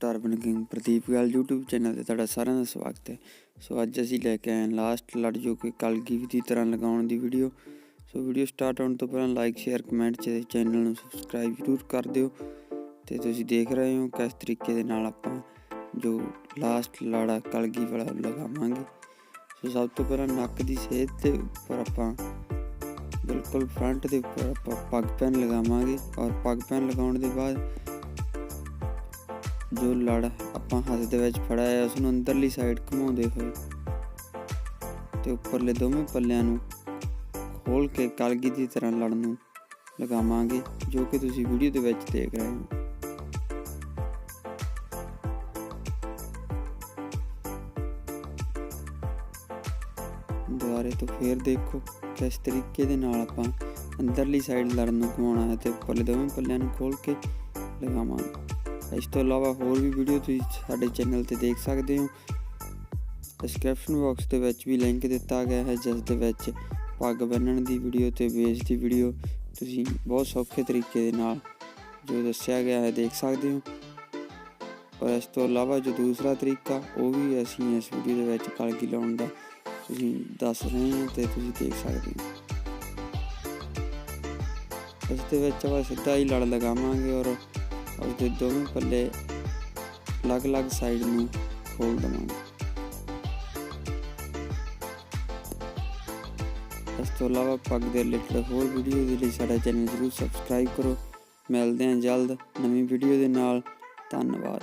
Turban king Pradeep ਗੱਲ YouTube channel ਤੇ ਤੁਹਾਡਾ ਸਾਰਿਆਂ ਦਾ ਸਵਾਗਤ ਹੈ। ਸੋ ਅੱਜ ਅਸੀਂ ਲੈ ਕੇ ਆਏ ਲਾਸਟ ਲੜ ਜੋ ਕਿ ਕਲਗੀ ਦੀ ਤਰ੍ਹਾਂ ਲਗਾਉਣ ਦੀ ਵੀਡੀਓ ਸੋ ਵੀਡੀਓ ਸਟਾਰਟ ਹੋਣ ਤੋਂ ਪਹਿਲਾਂ ਲਾਈਕ ਸ਼ੇਅਰ ਕਮੈਂਟ ਤੇ ਚੈਨਲ ਨੂੰ ਸਬਸਕ੍ਰਾਈਬ ਜ਼ਰੂਰ ਕਰ ਦਿਓ। ਤੇ ਤੁਸੀਂ ਦੇਖ ਰਹੇ ਹੋ ਕਿਸ ਤਰੀਕੇ ਦੇ ਨਾਲ ਆਪਾਂ ਜੋ ਲਾਸਟ ਲੜਾ ਕਲਗੀ ਵਾਲਾ ਲਗਾਵਾਂਗੇ। ਸੋ ਸਭ ਤੋਂ ਪਹਿਲਾਂ ਨੱਕ ਦੀ ਸਿਹਤ ਦੇ ਉੱਪਰ ਆਪਾਂ ਬਿਲਕੁਲ ਫਰੰਟ ਦੇ ਉੱਪਰ ਆਪਾਂ ਪੱਗ ਪੈਨ ਲਗਾਵਾਂਗੇ। ਔਰ ਪੱਗ ਪੈਨ ਲਗਾਉਣ ਦੇ ਬਾਅਦ ਜੋ ਲੜ ਆਪਾਂ ਹੱਥ ਦੇ ਵਿੱਚ ਫੜਿਆ ਹੈ ਉਸ ਨੂੰ ਅੰਦਰਲੀ ਸਾਈਡ ਘੁਮਾਉਂਦੇ ਹੋਏ ਤੇ ਉੱਪਰਲੇ ਦੋਵੇਂ ਪੱਲਿਆਂ ਨੂੰ ਖੋਲ ਕੇ ਕਲਗੀ ਦੀ ਤਰ੍ਹਾਂ ਲੜ ਨੂੰ ਲਗਾਵਾਂਗੇ, ਜੋ ਕਿ ਤੁਸੀਂ ਵੀਡੀਓ ਦੇ ਵਿੱਚ ਦੇਖ ਰਹੇ ਹੋ। ਦੁਬਾਰੇ ਤੋਂ ਫੇਰ ਦੇਖੋ ਕਿਸ ਤਰੀਕੇ ਦੇ ਨਾਲ ਆਪਾਂ ਅੰਦਰਲੀ ਸਾਈਡ ਲੜਨ ਨੂੰ ਘੁਮਾਉਣਾ ਹੈ ਤੇ ਉੱਪਰਲੇ ਦੋਵੇਂ ਪੱਲਿਆਂ ਨੂੰ ਖੋਲ ਕੇ ਲਗਾਵਾਂਗੇ। ਇਸ ਤੋਂ ਇਲਾਵਾ ਹੋਰ ਵੀ ਵੀਡੀਓ ਤੁਸੀਂ ਸਾਡੇ ਚੈਨਲ ਤੇ ਦੇਖ ਸਕਦੇ ਹੋ। ਡਿਸਕ੍ਰਿਪਸ਼ਨ ਬਾਕਸ ਦੇ ਵਿੱਚ ਵੀ ਲਿੰਕ ਦਿੱਤਾ ਗਿਆ ਹੈ, ਜਿਸ ਦੇ ਵਿੱਚ ਪੱਗ ਬੰਨਣ ਦੀ ਵੀਡੀਓ ਤੇ ਵੇਸ ਦੀ ਵੀਡੀਓ ਤੁਸੀਂ ਬਹੁਤ ਸੌਖੇ ਤਰੀਕੇ ਦੇ ਨਾਲ ਜੋ ਦੱਸਿਆ ਗਿਆ ਹੈ ਦੇਖ ਸਕਦੇ ਹੋ। ਔਰ ਇਸ ਤੋਂ ਇਲਾਵਾ ਜੋ ਦੂਸਰਾ ਤਰੀਕਾ, ਉਹ ਵੀ ਅਸੀਂ ਇਸ ਵੀਡੀਓ ਦੇ ਵਿੱਚ ਕਲਗੀ ਲਾਉਣ ਦਾ ਤੁਸੀਂ ਦੱਸ ਰਹੇ ਹਾਂ ਤੇ ਤੁਸੀਂ ਦੇਖ ਸਕਦੇ ਹੋ। ਇਸ ਦੇ ਵਿੱਚ ਆਪਾਂ ਸਿੱਧਾ ਹੀ ਲੜ ਲਗਾਵਾਂਗੇ ਔਰ ਉਸ ਦੇ ਦੋਵੇਂ ਪੱਲੇ ਅਲੱਗ-ਅਲੱਗ ਸਾਈਡ ਨੂੰ ਖੋਲ ਦਵਾਂਗੇ। ਇਸ ਤੋਂ ਇਲਾਵਾ ਪੱਗ ਦੇ ਰਿਲੇਟਡ ਹੋਰ ਵੀਡੀਓ ਦੇ ਲਈ ਸਾਡਾ ਚੈਨਲ ਜ਼ਰੂਰ ਸਬਸਕ੍ਰਾਈਬ ਕਰੋ। ਮਿਲਦੇ ਹਾਂ ਜਲਦ ਨਵੀਂ ਵੀਡੀਓ ਦੇ ਨਾਲ। ਧੰਨਵਾਦ।